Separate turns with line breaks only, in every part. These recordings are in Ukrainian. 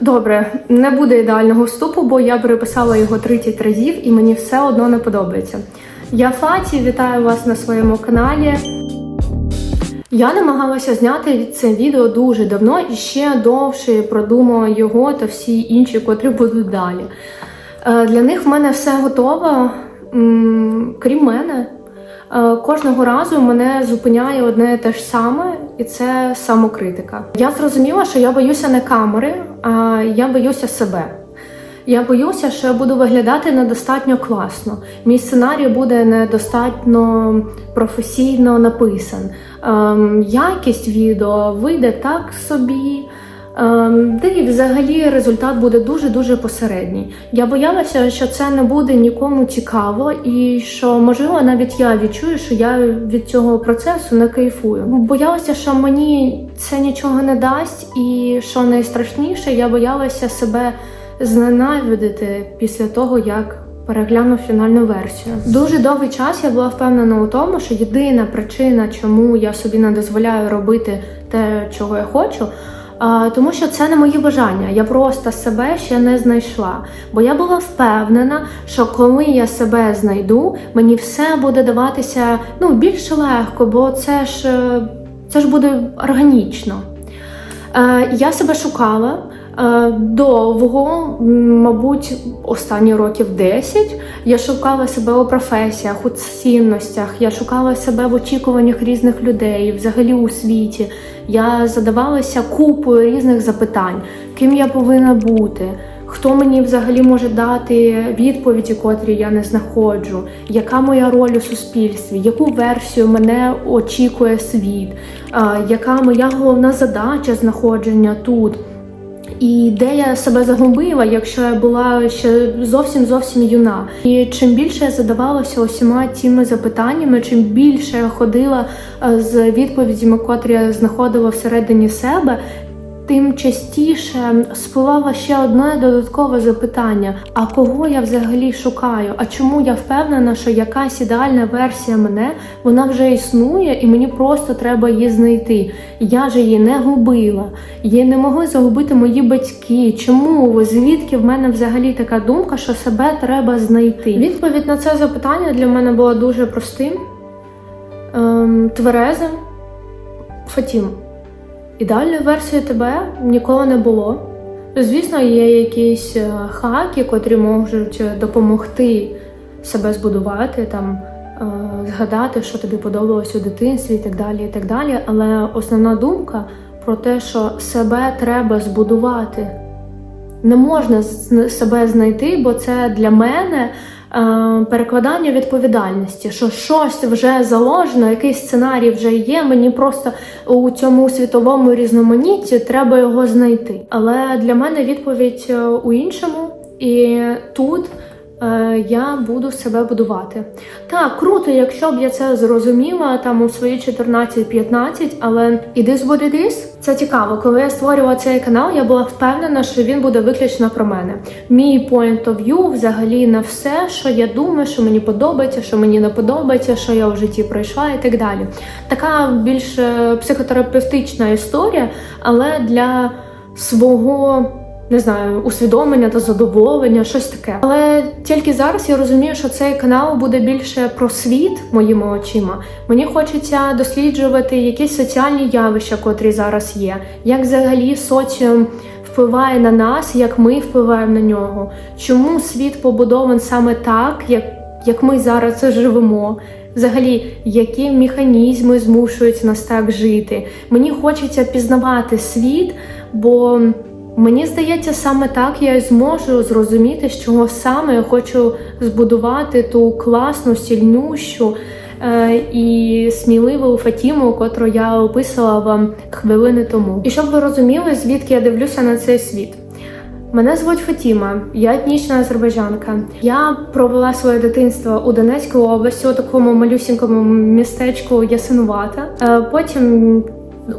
Добре, не буде ідеального вступу, бо я переписала його 30 разів і мені все одно не подобається. Я Фаті, вітаю вас на своєму каналі. Я намагалася зняти це відео дуже давно і ще довше продумала його та всі інші, котрі будуть далі. Е, Для них в мене все готово, крім мене. Е, Кожного разу мене зупиняє одне те ж саме, і це самокритика. Я зрозуміла, що я боюся не камери, а я боюся себе. Я боюся, що я буду виглядати недостатньо класно. Мій сценарій буде недостатньо професійно написан. Ем, якість відео вийде так собі. Ем, де і взагалі результат буде дуже-дуже посередній. Я боялася, що це не буде нікому цікаво, і що, можливо, навіть я відчую, що я від цього процесу не кайфую. Боялася, що мені це нічого не дасть, і що найстрашніше, я боялася себе зненавидити після того, як перегляну фінальну версію. Дуже довгий час я була впевнена у тому, що єдина причина, чому я собі не дозволяю робити те, чого я хочу. Тому що це не мої бажання. Я просто себе ще не знайшла. Бо я була впевнена, що коли я себе знайду, мені все буде даватися ну більш легко, бо це ж е, це ж буде органічно. Е, я себе шукала довго, мабуть, останні років 10. Я шукала себе у професіях, у цінностях, я шукала себе в очікуваннях різних людей, взагалі у світі. Я задавалася купою різних запитань, ким я повинна бути. Хто мені взагалі може дати відповіді, котрі я не знаходжу? Яка моя роль у суспільстві? Яку версію мене очікує світ? Яка моя головна задача знаходження тут? І де я себе загубила, якщо я була ще зовсім зовсім юна. І чим більше я задавалася усіма цими запитаннями, чим більше я ходила е, з відповідями, котрі я знаходила всередині себе. Тим частіше спливало ще одне додаткове запитання: а кого я взагалі шукаю? А чому я впевнена, що якась ідеальна версія мене вона вже існує, і мені просто треба її знайти? Я ж її не губила, її не могли загубити мої батьки. Чому звідки в мене взагалі така думка, що себе треба знайти? Відповідь на це запитання для мене була дуже простим, ем, тверезим. Фатім. Ідеальної версії тебе ніколи не було. Звісно, є якісь е, хаки, котрі можуть е, допомогти себе збудувати, там е, згадати, що тобі подобалось у дитинстві, і так далі. і так далі. Але основна думка про те, що себе треба збудувати. Не можна себе знайти, бо це для мене перекладання відповідальності, що щось вже заложено, якийсь сценарій вже є. Мені просто у цьому світовому різноманітті треба його знайти. Але для мене відповідь е, у іншому, і тут е, я буду себе будувати. Так, круто, якщо б я це зрозуміла там у свої 14-15, але іди з it. Це цікаво. Коли я створювала цей канал, я була впевнена, що він буде виключно про мене. Мій point of view взагалі на все, що я думаю, що мені подобається, що мені не подобається, що я в житті пройшла і так далі. Така більш е, психотерапевтична історія, але для свого. Не знаю, усвідомлення та задоволення, щось таке. Але тільки зараз я розумію, що цей канал буде більше про світ моїми очима. Мені хочеться досліджувати якісь соціальні явища, котрі зараз є, як взагалі соціум впливає на нас, як ми впливаємо на нього. Чому світ побудований саме так, як, як ми зараз живемо? Взагалі, які механізми змушують нас так жити? Мені хочеться пізнавати світ, бо Мені здається, саме так я й зможу зрозуміти, з чого саме я хочу збудувати ту класну, сильнющу е, і сміливу Фатіму, котру я описала вам хвилини тому. І щоб ви розуміли, звідки я дивлюся на цей світ. Мене звуть Фатіма, я етнічна азербайджанка. Я провела своє дитинство у Донецькій області, у такому малюсінькому містечку Ясинувата. Е, Потім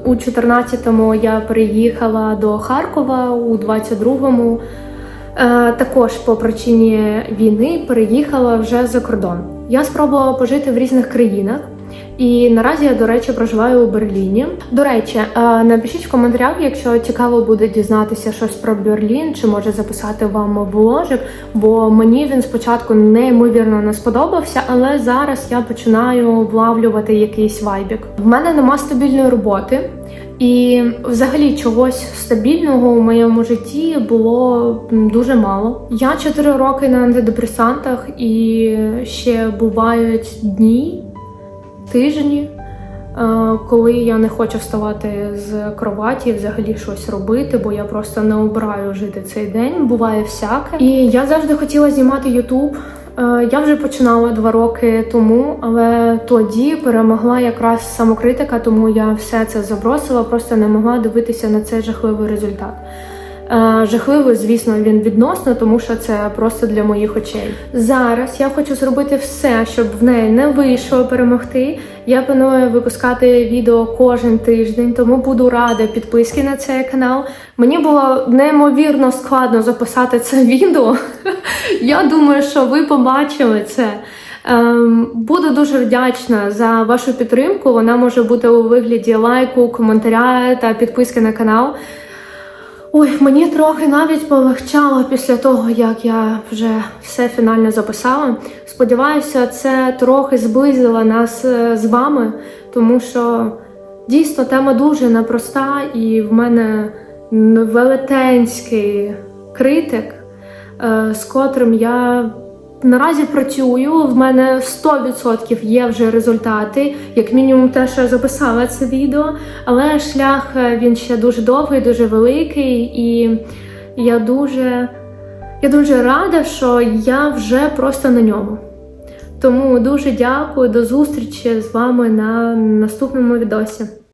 у 14-му я приїхала до Харкова, у 22-му е, також по причині війни переїхала вже за кордон. Я спробувала пожити в різних країнах. І наразі я, до речі, проживаю у Берліні. До речі, е, напишіть в коментарях, якщо цікаво буде дізнатися щось про Берлін, чи може записати вам вложик, бо мені він спочатку неймовірно не сподобався, але зараз я починаю влавлювати якийсь вайбік. В мене нема стабільної роботи. І взагалі чогось стабільного у моєму житті було дуже мало. Я 4 роки на антидепресантах, і ще бувають дні, тижні, е, коли я не хочу вставати з кроваті взагалі щось робити, бо я просто не обираю жити цей день. Буває всяке. І я завжди хотіла знімати Ютуб. Е, Я вже починала два роки тому, але тоді перемогла якраз самокритика, тому я все це забросила, просто не могла дивитися на цей жахливий результат. Е, Жахливий, звісно, він відносно, тому що це просто для моїх очей. Зараз я хочу зробити все, щоб в неї не вийшло перемогти. Я планую випускати відео кожен тиждень, тому буду рада підписки на цей канал. Мені було неймовірно складно записати це відео. Я думаю, що ви побачили це. Ем, буду дуже вдячна за вашу підтримку. Вона може бути у вигляді лайку, коментаря та підписки на канал. Ой, мені трохи навіть полегчало після того, як я вже все фінально записала. Сподіваюся, це трохи зблизило нас е, з вами, тому що дійсно тема дуже непроста, і в мене велетенський критик, е, з котрим я наразі працюю. В мене 100% є вже результати, як мінімум те, що я записала це відео. Але шлях е, він ще дуже довгий, дуже великий, і я дуже, я дуже рада, що я вже просто на ньому. Тому дуже дякую, до зустрічі з вами на наступному відосі.